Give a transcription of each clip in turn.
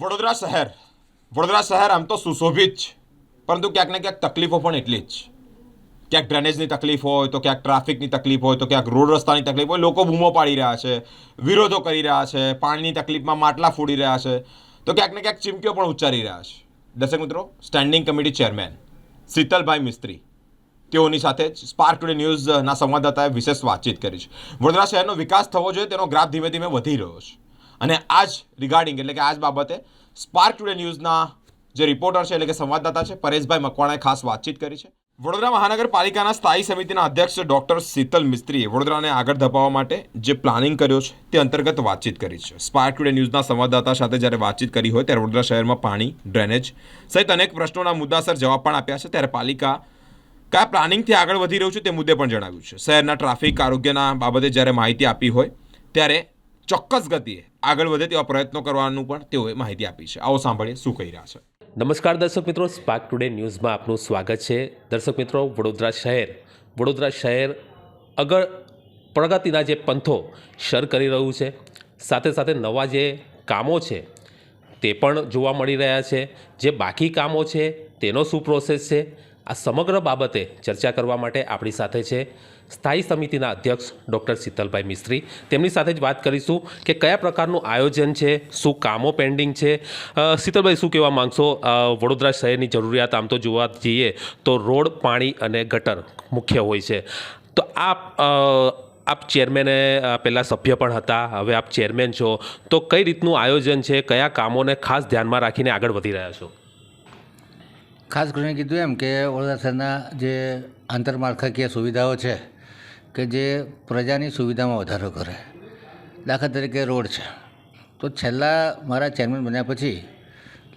વડોદરા શહેર. વડોદરા શહેર આમ તો સુશોભિત છે પરંતુ ક્યાંક ને ક્યાંક તકલીફો પણ એટલી જ. ક્યાંક ડ્રેનેજની તકલીફ હોય તો ક્યાંક ટ્રાફિકની તકલીફ હોય તો ક્યાંક રોડ રસ્તાની તકલીફ હોય. લોકો બૂમો પાડી રહ્યા છે, વિરોધો કરી રહ્યા છે, પાણીની તકલીફમાં માટલા ફોડી રહ્યા છે. તો ક્યાંક ને ક્યાંક ચીમકીઓ પણ ઉચ્ચારી રહ્યા છે. દર્શક મિત્રો standing committee chairman Shitalbhai Mistry, તેઓની સાથે જ સ્પાર્ક ટુડે ન્યૂઝના સંવાદદાતાએ વિશેષ વાતચીત કરી છે. વડોદરા શહેરનો વિકાસ થવો જોઈએ, તેનો ગ્રાફ ધીમે ધીમે વધી રહ્યો છે. અને આજ રિગાર્ડિંગ એટલે કે આ જ બાબતે સ્પાર્ક ટુડે ન્યૂઝના જે રિપોર્ટર છે એટલે કે સંવાદદાતા છે, પરેશભાઈ મકવાણાએ ખાસ વાતચીત કરી છે. વડોદરા મહાનગરપાલિકાના સ્થાયી સમિતિના અધ્યક્ષ ડોક્ટર શીતલ મિસ્ત્રીએ વડોદરાને આગળ ધપાવવા માટે જે પ્લાનિંગ કર્યો છે, તે અંતર્ગત વાતચીત કરી છે. સ્પાર્ક ટુડે ન્યૂઝના સંવાદદાતા સાથે જ્યારે વાતચીત કરી હોય ત્યારે વડોદરા શહેરમાં પાણી, ડ્રેનેજ સહિત અનેક પ્રશ્નોના મુદ્દાસર જવાબ પણ આપ્યા છે. ત્યારે પાલિકા કયા પ્લાનિંગથી આગળ વધી રહ્યું છે તે મુદ્દે પણ જણાવ્યું છે. શહેરના ટ્રાફિક, આરોગ્યના બાબતે જ્યારે માહિતી આપી હોય ત્યારે ચોક્કસ ગતિએ આગળ વધે તેવા પ્રયત્નો કરવાનું પણ તેઓએ માહિતી આપી છે. આવો સાંભળીએ શું કહી રહ્યા છે. નમસ્કાર દર્શક મિત્રો સ્પાર્ક ટુડે ન્યૂઝમાં આપનું સ્વાગત છે. દર્શક મિત્રો, વડોદરા શહેર વડોદરા શહેર આગળ પ્રગતિના જે પંથો શર કરી રહ્યું છે, સાથે સાથે નવા જે કામો છે, તે પણ જોવા મળી રહ્યા છે. જે બાકી કામો છે, તેનો શું પ્રોસેસ છે, આ સમગ્ર બાબતે ચર્ચા કરવા માટે આપણી સાથે છે સ્થાયી સમિતિના અધ્યક્ષ ડૉક્ટર શીતલભાઈ મિસ્ત્રી. તેમની સાથે જ વાત કરીશું કે કયા પ્રકારનું આયોજન છે, શું કામો પેન્ડિંગ છે. શીતલભાઈ, શું કહેવા માંગશો? વડોદરા શહેરની જરૂરિયાત આમ તો જોવા જઈએ તો રોડ, પાણી અને ગટર મુખ્ય હોય છે. તો આપ આપ ચેરમેને પહેલાં સભ્ય પણ હતા, હવે આપ ચેરમેન છો. તો કઈ રીતનું આયોજન છે? કયા કામોને ખાસ ધ્યાનમાં રાખીને આગળ વધી રહ્યા છો? ખાસ કરીને કીધું એમ કે વડોદરા શહેરના જે આંતરમાળખાકીય સુવિધાઓ છે કે જે પ્રજાની સુવિધામાં વધારો કરે. દાખલા તરીકે રોડ છે. તો છેલ્લા મારા ચેરમેન બન્યા પછી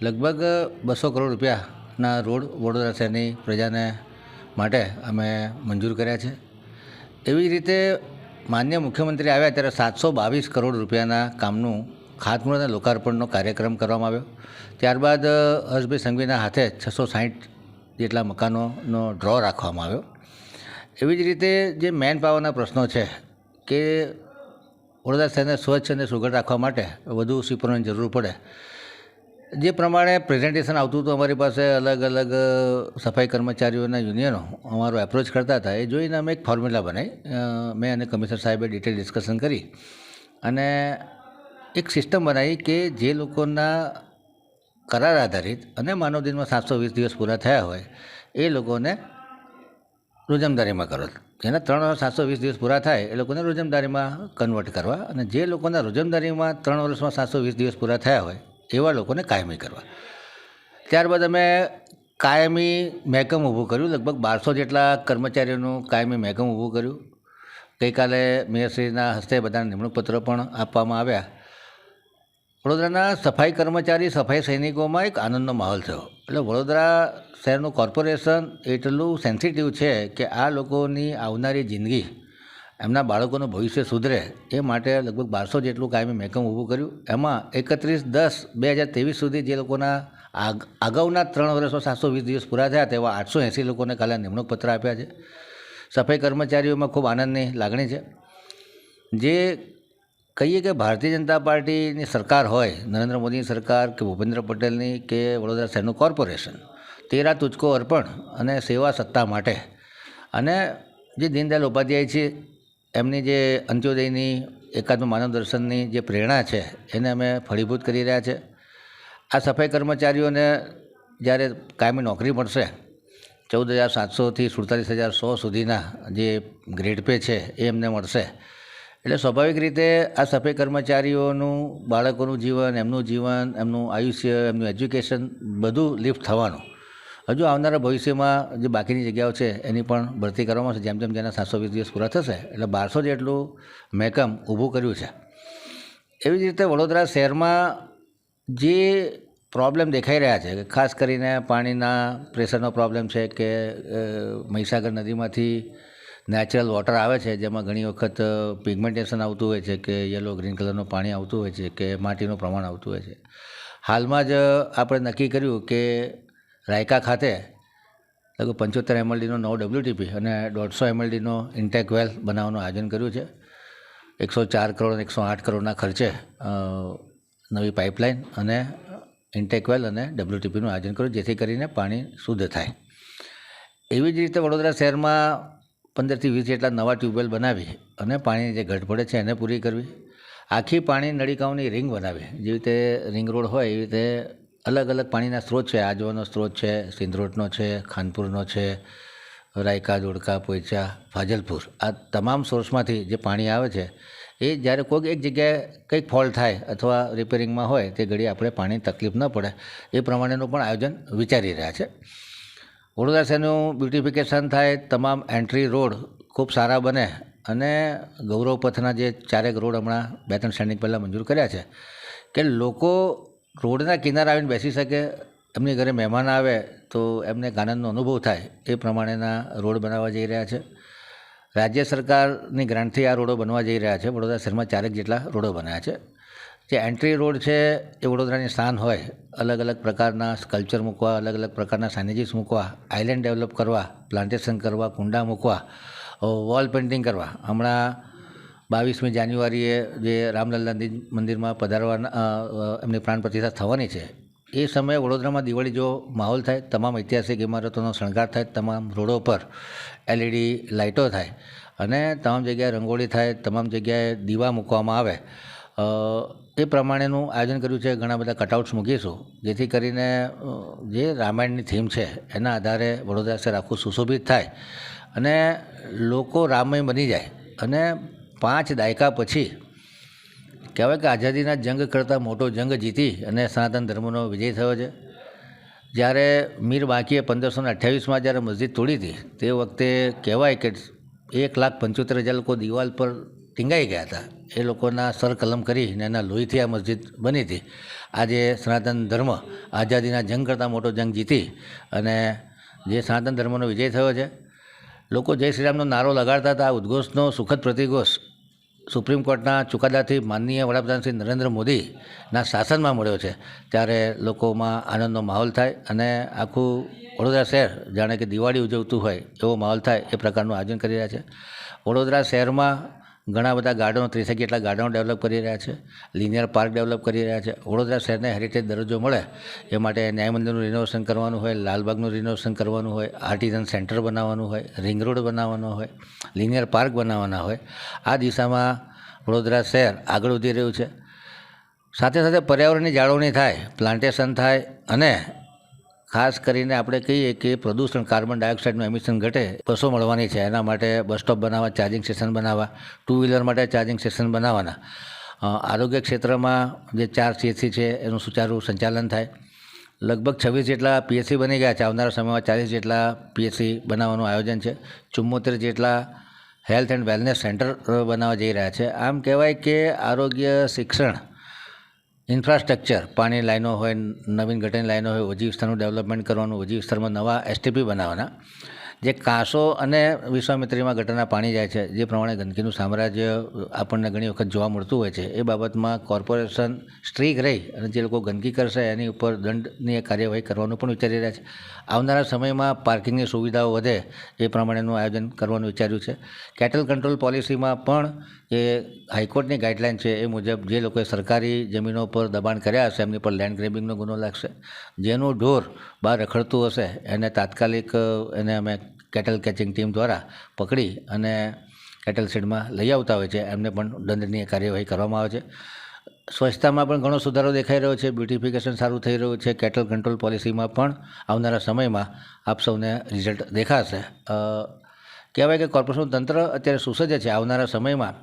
લગભગ બસો કરોડ રૂપિયાના રોડ વડોદરા શહેરની પ્રજાને માટે અમે મંજૂર કર્યા છે. એવી જ રીતે માન્ય મુખ્યમંત્રી આવ્યા ત્યારે સાતસો બાવીસ કરોડ રૂપિયાના કામનું ખાતમુહૂર્ત અને લોકાર્પણનો કાર્યક્રમ કરવામાં આવ્યો. ત્યારબાદ હર્ષભાઈ સંઘવીના હાથે છસો સાહીઠ જેટલા મકાનોનો ડ્રો રાખવામાં આવ્યો. એવી જ રીતે જે મેન પાવરના પ્રશ્નો છે કે વડોદરા શહેરને સ્વચ્છ અને સુઘડ રાખવા માટે વધુ શિપરોની જરૂર પડે. જે પ્રમાણે પ્રેઝન્ટેશન આવતું હતું અમારી પાસે અલગ અલગ સફાઈ કર્મચારીઓના યુનિયનો અમારો એપ્રોચ કરતા હતા. એ જોઈને અમે એક ફોર્મ્યુલા બનાવી. મેં અને કમિશનર સાહેબે ડિટેલ ડિસ્કશન કરી અને એક સિસ્ટમ બનાવી કે જે લોકોના કરાર આધારિત અને માનવ દિનમાં સાતસો વીસ દિવસ પૂરા થયા હોય, એ લોકોને રોજમદારીમાં કરો. જેના ત્રણ વર્ષ સાતસો વીસ દિવસ પૂરા થાય એ લોકોને રોજમદારીમાં કન્વર્ટ કરવા અને જે લોકોના રોજમદારીમાં ત્રણ વર્ષમાં સાતસો વીસ દિવસ પૂરા થયા હોય, એવા લોકોને કાયમી કરવા. ત્યારબાદ અમે કાયમી મહેકમ ઊભું કર્યું, લગભગ બારસો જેટલા કર્મચારીઓનું કાયમી મહેકમ ઊભું કર્યું. ગઈકાલે મેયરશ્રીના હસ્તે બધાને નિમણૂક પત્રો પણ આપવામાં આવ્યા. વડોદરાના સફાઈ કર્મચારી, સફાઈ સૈનિકોમાં એક આનંદનો માહોલ થયો. એટલે વડોદરા શહેરનું કોર્પોરેશન એટલું સેન્સિટિવ છે કે આ લોકોની આવનારી જિંદગી એમના બાળકોનું ભવિષ્ય સુધરે એ માટે લગભગ બારસો જેટલું કાયમી મહેકમ ઊભું કર્યું. એમાં એકત્રીસ દસ બે હજાર ત્રેવીસ સુધી જે લોકોના અગાઉના ત્રણ વર્ષો સાતસો વીસ દિવસ પૂરા થયા તેવા આઠસો એંસી લોકોને કાલે નિમણૂક પત્ર આપ્યા છે. સફાઈ કર્મચારીઓમાં ખૂબ આનંદની લાગણી છે. જે કહીએ કે ભારતીય જનતા પાર્ટીની સરકાર હોય, નરેન્દ્ર મોદીની સરકાર કે ભૂપેન્દ્ર પટેલની કે વડોદરા શહેરનું કોર્પોરેશન, તેરા તુચકો અર્પણ અને સેવા સત્તા માટે. અને જે દીનદયાલ ઉપાધ્યાય છે, એમની જે અંત્યોદયની, એકાત્મ માનવ દર્શનની જે પ્રેરણા છે, એને અમે ફળીભૂત કરી રહ્યા છે. આ સફાઈ કર્મચારીઓને જ્યારે કાયમી નોકરી મળશે, ચૌદ હજાર સાતસોથી સુડતાલીસ હજાર સો સુધીના જે ગ્રેડ પે છે, એ એમને મળશે. એટલે સ્વાભાવિક રીતે આ સફાઈ કર્મચારીઓનું, બાળકોનું જીવન, એમનું જીવન, એમનું આયુષ્ય, એમનું એજ્યુકેશન બધું લિફ્ટ થવાનું. હજુ આવનારા ભવિષ્યમાં જે બાકીની જગ્યાઓ છે, એની પણ ભરતી કરવામાં આવશે. જેમ જેમ જેના સાતસો વીસ દિવસ પૂરા થશે, એટલે બારસો જેટલું મહેકમ ઊભું કર્યું છે. એવી જ રીતે વડોદરા શહેરમાં જે પ્રોબ્લેમ દેખાઈ રહ્યા છે ખાસ કરીને પાણીના પ્રેશરનો પ્રોબ્લેમ છે, કે મહીસાગર નદીમાંથી નેચરલ વોટર આવે છે, જેમાં ઘણી વખત પિગમેન્ટેશન આવતું હોય છે કે યલો ગ્રીન કલરનું પાણી આવતું હોય છે કે માટીનું પ્રમાણ આવતું હોય છે. હાલમાં જ આપણે નક્કી કર્યું કે રાયકા ખાતે લગભગ પંચોતેર એમએલડીનો નવો ડબલ્યુટીપી અને દોઢસો એમએલડીનો ઇન્ટેક વેલ બનાવવાનું આયોજન કર્યું છે. એકસો ચાર કરોડ અને એકસો આઠ કરોડના ખર્ચે નવી પાઇપલાઇન અને ઇન્ટેક વેલ અને ડબલ્યુટીપીનું આયોજન કર્યું, જેથી કરીને પાણી શુદ્ધ થાય. એવી જ રીતે વડોદરા શહેરમાં પંદરથી વીસ જેટલા નવા ટ્યુબવેલ બનાવી અને પાણીની જે ઘટ પડે છે એને પૂરી કરવી. આખી પાણી નળિકાઓની રિંગ બનાવી. જેવી રીતે રિંગ રોડ હોય, એવી રીતે અલગ અલગ પાણીના સ્ત્રોત છે. આજવાનો સ્ત્રોત છે, સિંધરોટનો છે, ખાનપુરનો છે, રાયકા દોડકા પોઈચા, ફાજલપુર. આ તમામ સોર્સમાંથી જે પાણી આવે છે, એ જ્યારે કોઈક એક જગ્યાએ કંઈક ફોલ્ટ થાય અથવા રિપેરિંગમાં હોય, તે ઘડી આપણે પાણી તકલીફ ન પડે. એ પ્રમાણેનું પણ આયોજન વિચારી રહ્યા છે. વડોદરા શહેરનું બ્યુટિફિકેશન થાય, તમામ એન્ટ્રી રોડ ખૂબ સારા બને અને ગૌરવ પથના જે ચારેક રોડ હમણાં બે ત્રણ શ્રેણી પહેલાં મંજૂર કર્યા છે કે લોકો રોડના કિનારે આવીને બેસી શકે, એમની ઘરે મહેમાન આવે તો એમને આનંદનો અનુભવ થાય એ પ્રમાણેના રોડ બનાવવા જઈ રહ્યા છે. રાજ્ય સરકારની ગ્રાન્ટથી આ રોડો બનવા જઈ રહ્યા છે, વડોદરા શહેરમાં ચારેક જેટલા રોડો બન્યા છે. જે એન્ટ્રી રોડ છે એ વડોદરાની સ્થાન હોય, અલગ અલગ પ્રકારના સ્કલ્પચર મૂકવા, અલગ અલગ પ્રકારના સાઇનેજીસ મૂકવા આઇલેન્ડ ડેવલપ કરવા પ્લાન્ટેશન કરવા, કુંડા મૂકવા વોલ પેઇન્ટિંગ કરવા. હમણાં બાવીસમી જાન્યુઆરીએ જે રામલલ્લા મંદિરમાં પધારવાના એમની પ્રાણ પ્રતિષ્ઠા થવાની છે, એ સમયે વડોદરામાં દિવાળી જો માહોલ થાય, તમામ ઐતિહાસિક ઇમારતોનો શણગાર થાય, તમામ રોડો પર એલઈડી લાઇટો થાય અને તમામ જગ્યાએ રંગોળી થાય, તમામ જગ્યાએ દીવા મૂકવામાં આવે એ પ્રમાણેનું આયોજન કર્યું છે, ઘણા બધા કટઆઉટ્સ મૂકીશું, જેથી કરીને જે રામાયણની થીમ છે, એના આધારે વડોદરા શહેર આખું સુશોભિત થાય અને લોકો રામમય બની જાય. અને પાંચ દાયકા પછી કહેવાય કે આઝાદીના જંગ કરતાં મોટો જંગ જીતી અને સનાતન ધર્મનો વિજય થયો છે. જ્યારે મીર બાકીએ પંદરસો ને અઠ્યાવીસમાં જ્યારે મસ્જિદ તોડી હતી, તે વખતે કહેવાય કે એક લાખ પંચોતેર હજાર લોકો દિવાલ પર ટીંગાઈ ગયા હતા. એ લોકોના સર કલમ કરીને એના લોહીથી આ મસ્જિદ બની હતી. આજે સનાતન ધર્મ આઝાદીના જંગ કરતાં મોટો જંગ જીતી અને જે સનાતન ધર્મનો વિજય થયો છે, લોકો જય શ્રીરામનો નારો લગાડતા હતા. આ ઉદ્ઘોષનો સુખદ પ્રતિઘોષ સુપ્રીમ કોર્ટના ચુકાદાથી માનનીય વડાપ્રધાન શ્રી નરેન્દ્ર મોદીના શાસનમાં મળ્યો છે. ત્યારે લોકોમાં આનંદનો માહોલ થાય અને આખું વડોદરા શહેર જાણે કે દિવાળી ઉજવતું હોય એવો માહોલ થાય એ પ્રકારનું આયોજન કરી રહ્યા છે. વડોદરા શહેરમાં ઘણા બધા ગાર્ડનો ત્રીસેક જેટલા ગાર્ડનો ડેવલપ કરી રહ્યા છે, લિનિયર પાર્ક ડેવલપ કરી રહ્યા છે. વડોદરા શહેરને હેરિટેજ દરજ્જો મળે એ માટે ન્યાય મંદિરનું રિનોવેશન કરવાનું હોય, લાલબાગનું રિનોવેશન કરવાનું હોય આર્ટિઝન સેન્ટર બનાવવાનું હોય રિંગ રોડ બનાવવાનો હોય લિનિયર પાર્ક બનાવવાના હોય. આ દિશામાં વડોદરા શહેર આગળ વધી રહ્યું છે. સાથે સાથે પર્યાવરણની જાળવણી થાય પ્લાન્ટેશન થાય અને ખાસ કરીને આપણે કહીએ કે પ્રદૂષણ કાર્બન ડાયોક્સાઇડનું એમિશન ઘટે બસો મળવાની છે. એના માટે બસ સ્ટોપ બનાવવા ચાર્જિંગ સ્ટેશન બનાવવા ટુ વ્હીલર માટે ચાર્જિંગ સ્ટેશન બનાવવાના. આરોગ્ય ક્ષેત્રમાં જે ચાર સીએસસી છે, એનું સુચારુ સંચાલન થાય. લગભગ છવ્વીસ જેટલા પીએસસી બની ગયા છે. આવનારા સમયમાં ચાલીસ જેટલા પીએસસી બનાવવાનું આયોજન છે. ચુમ્મોતેર જેટલા હેલ્થ એન્ડ વેલનેસ સેન્ટર બનાવવા જઈ રહ્યા છે. આમ કહેવાય કે આરોગ્ય શિક્ષણ ઇન્ફ્રાસ્ટ્રક્ચર, પાણી લાઈનો હોય, નવીન ગટરની લાઈનો હોય ઓજી વિસ્તારનું ડેવલપમેન્ટ કરવાનું ઓજી વિસ્તારમાં નવા એસટીપી બનાવવાના. જે કાંસો અને વિશ્વામિત્રીમાં ગટરના પાણી જાય છે, જે પ્રમાણે ગંદકીનું સામ્રાજ્ય આપણને ઘણી વખત જોવા મળતું હોય છે, એ બાબતમાં કોર્પોરેશન સ્ટ્રીક રહી અને જે લોકો ગંદકી કરશે એની ઉપર દંડની કાર્યવાહી કરવાનું પણ વિચારી રહ્યા છે. આવનારા સમયમાં પાર્કિંગની સુવિધાઓ વધે એ પ્રમાણેનું આયોજન કરવાનું વિચાર્યું છે. કેટલ કંટ્રોલ પોલિસીમાં પણ જે હાઈકોર્ટની ગાઈડલાઇન છે એ મુજબ જે લોકોએ સરકારી જમીનો પર દબાણ કર્યા હશે, એમની પર લેન્ડ ગ્રેબિંગનો ગુનો લાગશે. જેનું ઢોર બહાર રખડતું હશે, એને તાત્કાલિક એને અમે કેટલ કેચિંગ ટીમ દ્વારા પકડી અને કેટલ શેડમાં લઈ આવતા હોય છે. એમને પણ દંડનીય કાર્યવાહી કરવામાં આવે છે. સ્વચ્છતામાં પણ ઘણો સુધારો દેખાઈ રહ્યો છે. બ્યુટિફિકેશન સારું થઈ રહ્યું છે. કેટલ કંટ્રોલ પોલિસીમાં પણ આવનારા સમયમાં આપ સૌને રિઝલ્ટ દેખાશે. કહેવાય કે કોર્પોરેશનનું તંત્ર અત્યારે સુસજ્જ છે. આવનારા સમયમાં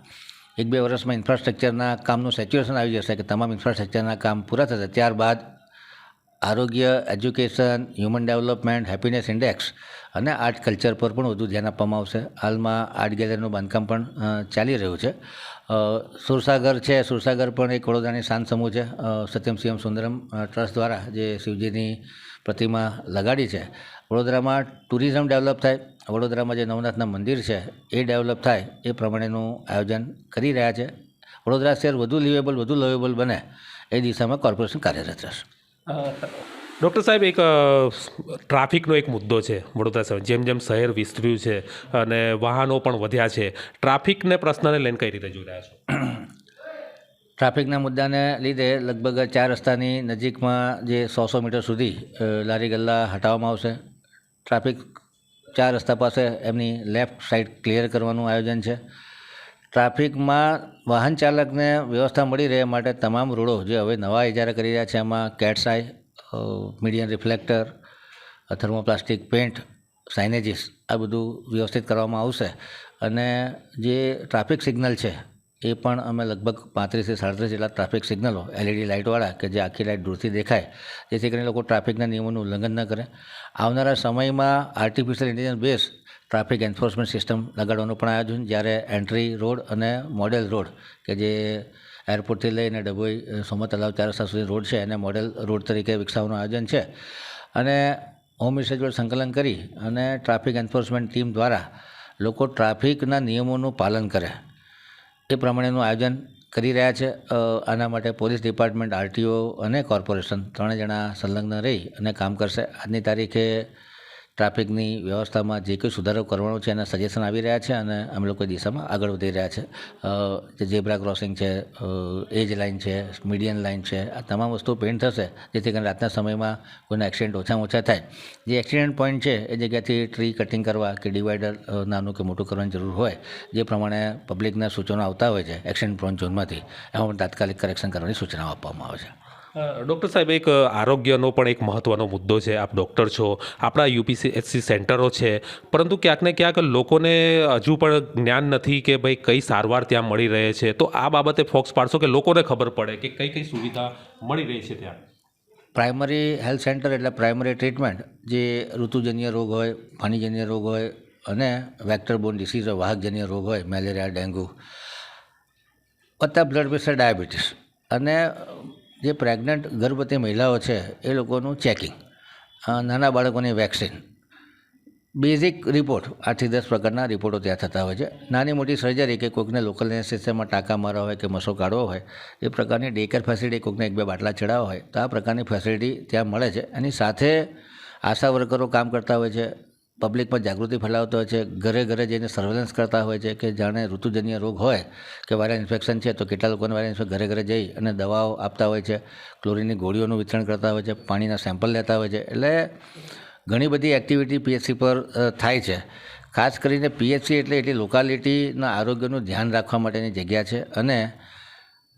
એક બે વર્ષમાં ઇન્ફ્રાસ્ટ્રક્ચરના કામનું સેચ્યુએશન આવી જશે કે તમામ ઇન્ફ્રાસ્ટ્રક્ચરના કામ પૂરા થશે. ત્યારબાદ આરોગ્ય, education, human development, happiness index અને આર્ટ કલ્ચર પર પણ વધુ ધ્યાન આપવામાં આવશે. હાલમાં આર્ટ ગેલેરીનું બાંધકામ પણ ચાલી રહ્યું છે. સુરસાગર છે, સુરસાગર પણ એક વડોદરાની શાન સમૂહ છે. સત્યમ સીએમ સુંદરમ ટ્રસ્ટ દ્વારા જે શિવજીની પ્રતિમા લગાડી છે, વડોદરામાં ટુરિઝમ ડેવલપ થાય, વડોદરામાં જે નવનાથના મંદિર છે, એ ડેવલપ થાય, એ પ્રમાણેનું આયોજન કરી રહ્યા છે. વડોદરા શહેર વધુ લિવેબલ, વધુ લવેબલ બને, એ દિશામાં કોર્પોરેશન કાર્યરત રહેશે. ડૉક્ટર સાહેબ, એક ટ્રાફિકનો એક મુદ્દો છે વડોદરા શહેર. જેમ જેમ શહેર વિસ્તર્યું છે અને વાહનો પણ વધ્યા છે, ટ્રાફિકને પ્રશ્નને લઈને કઈ રીતે જોઈ રહ્યા છો? ટ્રાફિકના મુદ્દાને લીધે લગભગ ચાર રસ્તાની નજીકમાં જે સો સો મીટર સુધી લારી ગલ્લા હટાવવામાં આવશે. ટ્રાફિક ચાર રસ્તા પાસે એમની લેફ્ટ સાઈડ ક્લિયર કરવાનું આયોજન છે. ટ્રાફિકમાં વાહન ચાલકને વ્યવસ્થા મળી રહે માટે તમામ રોડો જે હવે નવા ઇજારા કરી રહ્યા છે, એમાં cat's eye medium reflector thermoplastic paint, signages, આ બધું વ્યવસ્થિત કરવામાં આવશે. અને જે ટ્રાફિક સિગ્નલ છે, એ પણ અમે લગભગ પાંત્રીસથી સાડત્રીસ જેટલા ટ્રાફિક સિગ્નલો, એલઈડી લાઇટવાળા કે જે આખી લાઇટ દૂરથી દેખાય, જેથી કરીને લોકો ટ્રાફિકના નિયમોનું ઉલ્લંઘન ન કરે. આવનારા સમયમાં artificial intelligence base traffic enforcement system લગાડવાનું પણ આયોજન જ્યારે એન્ટ્રી રોડ અને મોડેલ રોડ, કે જે એરપોર્ટથી લઈને ડભોઈ સોમત સોમા તલાવ ચાર રસ્તા સુધી રોડ છે, એને મોડેલ રોડ તરીકે વિકસાવવાનું આયોજન છે. અને હોમ મિનિસ્ટર જોડે સંકલન કરી અને ટ્રાફિક એન્ફોર્સમેન્ટ ટીમ દ્વારા લોકો ટ્રાફિકના નિયમોનું પાલન કરે. એ પ્રમાણેનું આયોજન કરી રહ્યા છે. આના માટે પોલીસ ડિપાર્ટમેન્ટ, આરટીઓ અને કોર્પોરેશન ત્રણે જણા સંલગ્ન રહી અને કામ કરશે. આજની તારીખે ટ્રાફિકની વ્યવસ્થામાં જે કંઈ સુધારો કરવાનો છે, એના સજેશન આવી રહ્યા છે અને અમે લોકો દિશામાં આગળ વધી રહ્યા છે. જે ઝેબ્રા ક્રોસિંગ છે એજ લાઇન છે મીડિયન લાઇન છે, આ તમામ વસ્તુઓ પેન્ટ થશે, જેથી કરીને રાતના સમયમાં કોઈના એક્સિડન્ટ ઓછામાં ઓછા થાય. જે એક્સિડન્ટ પોઈન્ટ છે, એ જગ્યાથી ટ્રી કટિંગ કરવા કે ડિવાઈડર નાનું કે મોટું કરવાની જરૂર હોય, જે પ્રમાણે પબ્લિકના સૂચનો આવતા હોય છે એક્સિડન્ટ પ્રોન ઝોનમાંથી એમાં પણ તાત્કાલિક કરેક્શન કરવાની સૂચનાઓ આપવામાં આવે છે. ડૉક્ટર સાહેબ, એક આરોગ્યનો પણ એક મહત્ત્વનો મુદ્દો છે. આપ ડૉક્ટર છો, આપણા યુપીસીએચસી સેન્ટરો છે. પરંતુ ક્યાંક ને ક્યાંક લોકોને હજુ પણ જ્ઞાન નથી કે ભાઈ કઈ સારવાર ત્યાં મળી રહે છે. તો આ બાબતે ફોક્સ પાડશો કે લોકોને ખબર પડે કે કઈ કઈ સુવિધા મળી રહી છે ત્યાં? પ્રાઇમરી હેલ્થ સેન્ટર એટલે પ્રાઇમરી ટ્રીટમેન્ટ, જે ઋતુજન્ય રોગ હોય પાણીજન્ય રોગ હોય અને વેક્ટર બોન ડિસીઝ હોય વાહકજન્ય રોગ હોય, મેલેરિયા, ડેન્ગ્યુ વત્તા બ્લડ પ્રેશર ડાયાબિટીસ. અને જે પ્રેગ્નન્ટ ગર્ભવતી મહિલાઓ છે, એ લોકોનું ચેકિંગ નાના બાળકોની વેક્સિન બેઝિક રિપોર્ટ આઠથી દસ પ્રકારના રિપોર્ટો ત્યાં થતા હોય છે. નાની મોટી સર્જરી કે કોઈકને લોકલ સિસ્ટમમાં ટાંકા મારવા હોય કે મસો કાઢવો હોય, એ પ્રકારની ડેકર ફેસિલિટી કોઈકને એક બે બાટલા ચડાવવા હોય, તો આ પ્રકારની ફેસિલિટી ત્યાં મળે છે. એની સાથે આશા વર્કરો કામ કરતા હોય છે. પબ્લિકમાં જાગૃતિ ફેલાવતા હોય છે, ઘરે ઘરે જઈને સર્વેલન્સ કરતા હોય છે કે જાણે ઋતુજન્ય રોગ હોય કે વાયરલ ઇન્ફેક્શન છે, તો કેટલા લોકોને વાયરલ ઇન્ફેક્શન ઘરે ઘરે જઈ અને દવાઓ આપતા હોય છે ક્લોરીનની ગોળીઓનું વિતરણ કરતા હોય છે, પાણીના સેમ્પલ લેતા હોય છે. એટલે ઘણી બધી એક્ટિવિટી પીએચસી પર થાય છે. ખાસ કરીને પીએચસી એટલે એટલી લોકાલિટીના આરોગ્યનું ધ્યાન રાખવા માટેની જગ્યા છે અને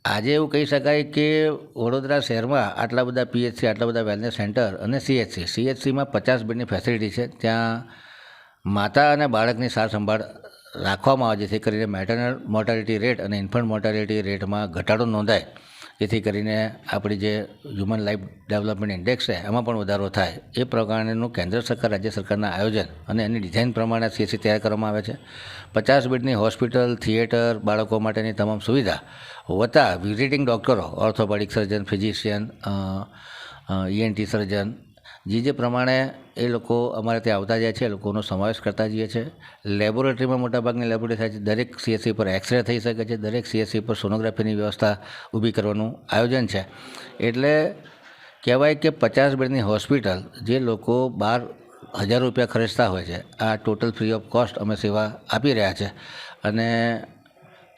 આજે એવું કહી શકાય કે વડોદરા શહેરમાં આટલા બધા પીએચસી, આટલા બધા વેલનેસ સેન્ટર અને સીએચસી સીએચસીમાં પચાસ બેડની ફેસિલિટી છે. ત્યાં માતા અને બાળકની સાર સંભાળ રાખવામાં આવે જેથી કરીને મેટરનલ મોર્ટાલિટી રેટ અને ઇન્ફન્ટ મોર્ટાલિટી રેટમાં ઘટાડો નોંધાય. જેથી કરીને આપણી જે હ્યુમન લાઈફ ડેવલપમેન્ટ ઇન્ડેક્સ છે, એમાં પણ વધારો થાય. એ પ્રકારનું કેન્દ્ર સરકાર, રાજ્ય સરકારના આયોજન અને એની ડિઝાઇન પ્રમાણે સીએસસી તૈયાર કરવામાં આવે છે. પચાસ બેડની હોસ્પિટલ થિયેટર બાળકો માટેની તમામ સુવિધા વત્તા વિઝિટિંગ ડૉક્ટરો orthopaedic surgeon physician ENT surgeon જે જે પ્રમાણે એ લોકો અમારે ત્યાં આવતા જાય છે, એ લોકોનો સમાવેશ કરતા જઈએ છે. લેબોરેટરીમાં મોટાભાગની લેબોરેટરી થાય છે. દરેક સીએસસી પર એક્સરે થઈ શકે છે. દરેક સીએસસી પર સોનોગ્રાફીની વ્યવસ્થા ઊભી કરવાનું આયોજન છે. એટલે કહેવાય કે પચાસ બેડની હોસ્પિટલ જે લોકો બાર હજાર રૂપિયા ખર્ચતા હોય છે, આ ટોટલ ફ્રી ઓફ કોસ્ટ અમે સેવા આપી રહ્યા છે. અને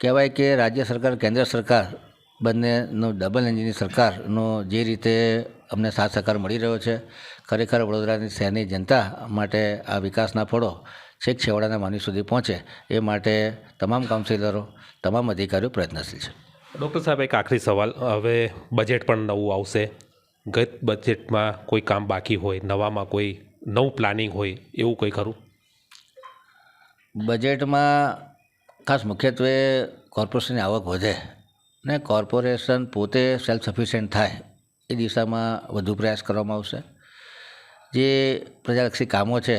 કહેવાય કે રાજ્ય સરકાર, કેન્દ્ર સરકાર બંનેનો ડબલ એન્જિનની સરકારનો જે રીતે અમને સાથ સહકાર મળી રહ્યો છે ખરેખર વડોદરાની શહેરની જનતા માટે આ વિકાસના ફળો છેક છેવાડાના માનવી સુધી પહોંચે એ માટે તમામ કાઉન્સિલરો તમામ અધિકારીઓ પ્રયત્નશીલ છે. ડૉક્ટર સાહેબ એક આખરી સવાલ. હવે બજેટ પણ નવું આવશે. ગત બજેટમાં કોઈ કામ બાકી હોય નવામાં કોઈ નવું પ્લાનિંગ હોય એવું કંઈ ખરું? બજેટમાં ખાસ મુખ્યત્વે કોર્પોરેશનની આવક વધે ને કોર્પોરેશન પોતે સેલ્ફ સફિશિયન્ટ થાય એ દિશામાં વધુ પ્રયાસ કરવામાં આવશે. જે પ્રજાલક્ષી કામો છે,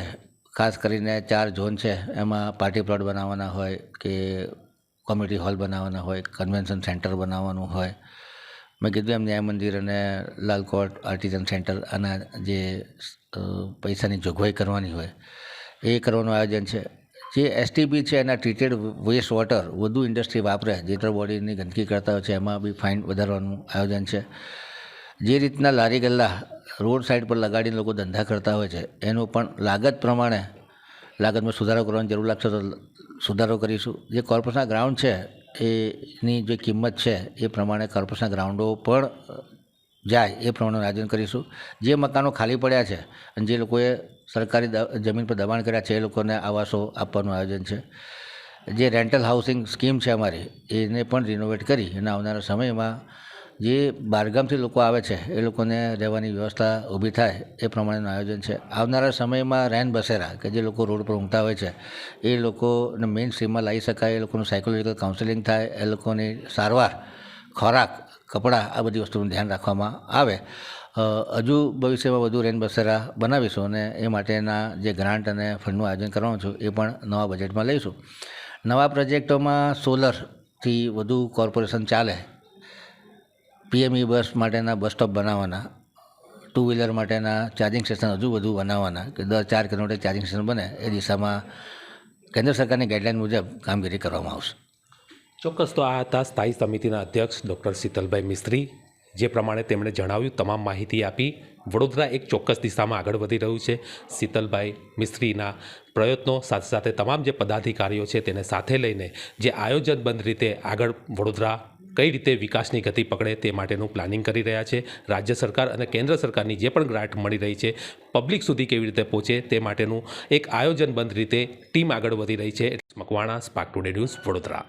ખાસ કરીને ચાર ઝોન છે, એમાં પાર્ટી પ્લોટ બનાવવાના હોય કે કોમ્યુનિટી હોલ બનાવવાના હોય, કન્વેન્શન સેન્ટર બનાવવાનું હોય. મેં કીધું એમ ન્યાય મંદિર અને લાલકોટ આર્ટિઝન સેન્ટર, આના જે પૈસાની જોગવાઈ કરવાની હોય, એ કરવાનું આયોજન છે. જે એસટીબી છે, એના ટ્રીટેડ વેસ્ટ વોટર વધુ ઇન્ડસ્ટ્રી વાપરે જેટર બોડીની ગંદકી કરતા હોય છે, એમાં બી ફાઇન વધારવાનું આયોજન છે. જે રીતના લારી ગલ્લા રોડ સાઈડ પર લગાડીને લોકો ધંધા કરતા હોય છે, એનું પણ લાગત પ્રમાણે લાગતમાં સુધારો કરવાની જરૂર લાગશે તો સુધારો કરીશું. જે કોર્પસના ગ્રાઉન્ડ છે, એની જે કિંમત છે, એ પ્રમાણે કોર્પસના ગ્રાઉન્ડો પણ જાય, એ પ્રમાણે આયોજન કરીશું. જે મકાનો ખાલી પડ્યા છે અને જે લોકોએ સરકારી જમીન પર દબાણ કર્યા છે, એ લોકોને આવાસો આપવાનું આયોજન છે. જે રેન્ટલ હાઉસિંગ સ્કીમ છે અમારી, એને પણ રિનોવેટ કરી અને આવનારા સમયમાં જે બહારગામથી લોકો આવે છે, એ લોકોને રહેવાની વ્યવસ્થા ઊભી થાય એ પ્રમાણેનું આયોજન છે. આવનારા સમયમાં રેન બસેરા કે જે લોકો રોડ પર ઊંઘતા હોય છે, એ લોકોને મેઇન સ્ટ્રીમમાં લાવી શકાય, એ લોકોનું સાયકોલોજીકલ કાઉન્સેલિંગ થાય, એ લોકોની સારવાર, ખોરાક, કપડાં, આ બધી વસ્તુનું ધ્યાન રાખવામાં આવે. હજુ ભવિષ્યમાં વધુ રેન બસેરા બનાવીશું અને એ માટેના જે ગ્રાન્ટ અને ફંડનું આયોજન કરવાનું છું, એ પણ નવા બજેટમાં લઈશું. નવા પ્રોજેક્ટોમાં સોલરથી વધુ કોર્પોરેશન ચાલે પીએમઈ બસ માટેના બસ સ્ટોપ બનાવવાના ટુ વ્હીલર માટેના ચાર્જિંગ સ્ટેશન હજુ વધુ બનાવવાના કે દર ચાર કિલોમીટર ચાર્જિંગ સ્ટેશન બને, એ દિશામાં કેન્દ્ર સરકારની ગાઈડલાઇન મુજબ કામગીરી કરવામાં આવશે. ચોક્કસ, તો આ હતા સ્થાયી સમિતિના અધ્યક્ષ ડૉક્ટર શીતલભાઈ મિસ્ત્રી. જે પ્રમાણે તેમણે જણાવ્યું, તમામ માહિતી આપી. વડોદરા એક ચોક્કસ દિશામાં આગળ વધી રહ્યું છે. શીતલભાઈ મિસ્ત્રીના પ્રયત્નો સાથે સાથે તમામ જે પદાધિકારીઓ છે તેને સાથે લઈને જે આયોજનબંધ રીતે આગળ વડોદરા કઈ રીતે વિકાસની ગતિ પકડે તે માટેનું પ્લાનિંગ કરી રહ્યા છે. રાજ્ય સરકાર અને કેન્દ્ર સરકારની જે પણ ગ્રાન્ટ મળી રહી છે પબ્લિક સુધી કેવી રીતે પહોંચે તે માટેનું એક આયોજનબંધ રીતે ટીમ આગળ વધી રહી છે. Makwana spark today news Vadodara.